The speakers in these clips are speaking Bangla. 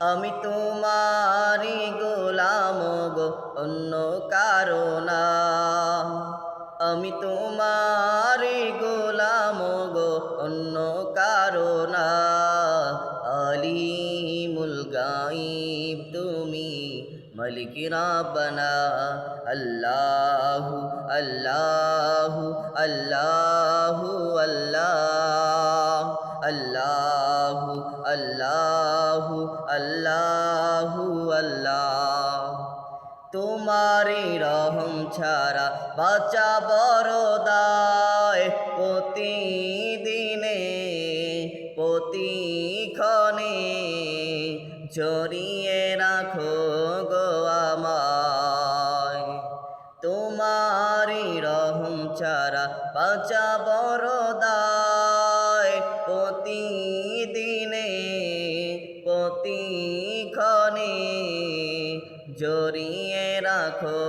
আমি তোমারি গোলাম গো, অন্য কারণা আমি তোমারি গোলাম গো, অন্য কারণা আলিমুল গাইব তুমি, মালিক রাব্বানা। আল্লাহু আল্লাহু আল্লাহু, আল্লাহ। আল্লাহু আল্লাহু আল্লাহু আল্লাহ তোমারি রহম ছাড়া বাঁচা বড় দায়। প্রতিদিনে, প্রতিক্ষণে জড়িয়ে রাখো গো আমায়। তোমারি রহম ছাড়া বাঁচা বড় দায়। প্রতিদিনে প্রতিক্ষণে জড়িয়ে রাখো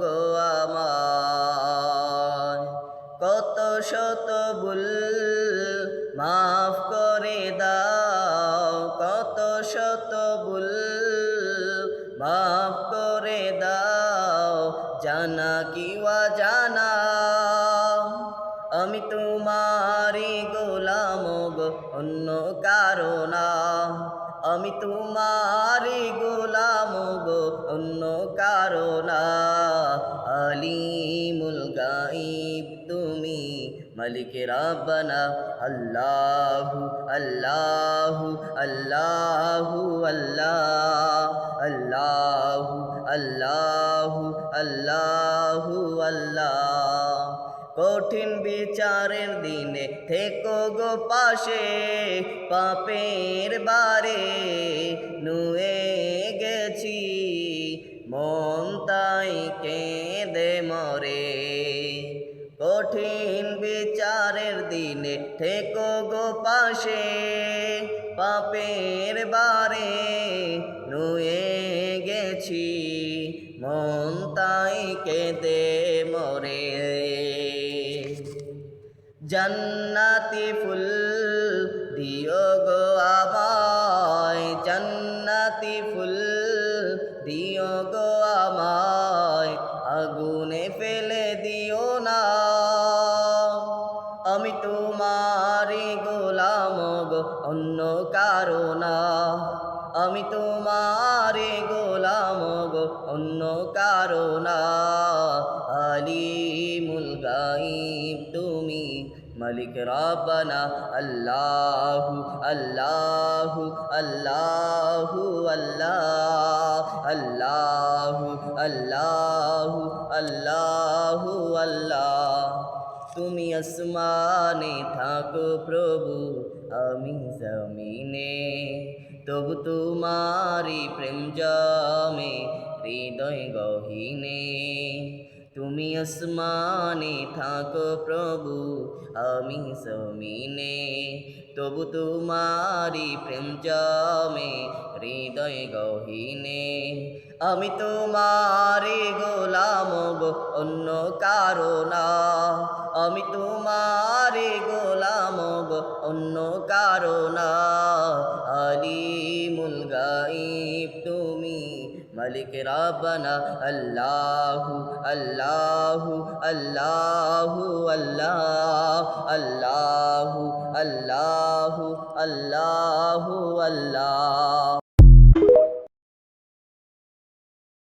গো আমায় কত শত ভুল মাফ করে দাও, কত শত ভুল মাফ করে দাও, জানা কিওয়া জানা আমি তোমারি গোলাম গো অন্য কারণা আমি তোমারি গোলাম গো, অন্য কারণা আলিমুল গাইব তুমি, মালিক রাব্বানা, আল্লাহু আল্লাহু আল্লাহু, আল্লাহ, আল্লাহু আল্লাহু আল্লাহু, আল্লাহ। কঠিন বিচারের দিনে থেকো গো পাশে, পাপের বারে নুয়ে গেছি, মন তাই কেঁদে মরে। কঠিন বিচারের দিনে থেকো গো পাশে, পাপের বারে নুয়ে গেছি, মন জান্নাতি ফুল দিও গো আমায়, জান্নাতি ফুল দিও গো আমায়, আগুনে ফেলে দিও না। আমি তোমারি গোলাম গো, অন্য কারও না। আমি তোমারি গোলাম গো, অন্য কারণা আলিমুল গাইব তুমি মালিক রাব্বানা আল্লাহু আল্লাহু আল্লাহু আল্লাহ আল্লাহু আল্লাহু আল্লাহু আল্লাহ তুমি আসমানে থাকো প্রভু আমি জমিনে তবু তোমারি প্রেম জমে হৃদয় গহিনে তুমি আসমানে থাকো প্রভু, আমি জমিনে। তবু তোমারি প্রেম জমে, হৃদয় গহিনে। আমি তোমারি গোলাম গো, অন্য কারও না। আমি তোমারি গোলাম গো, অন্য কারও না। তুমি মালিক রাব্বানা আল্লাহু আল্লাহু আল্লাহু আল্লাহ আল্লাহু আল্লাহু আল্লাহু আল্লাহ।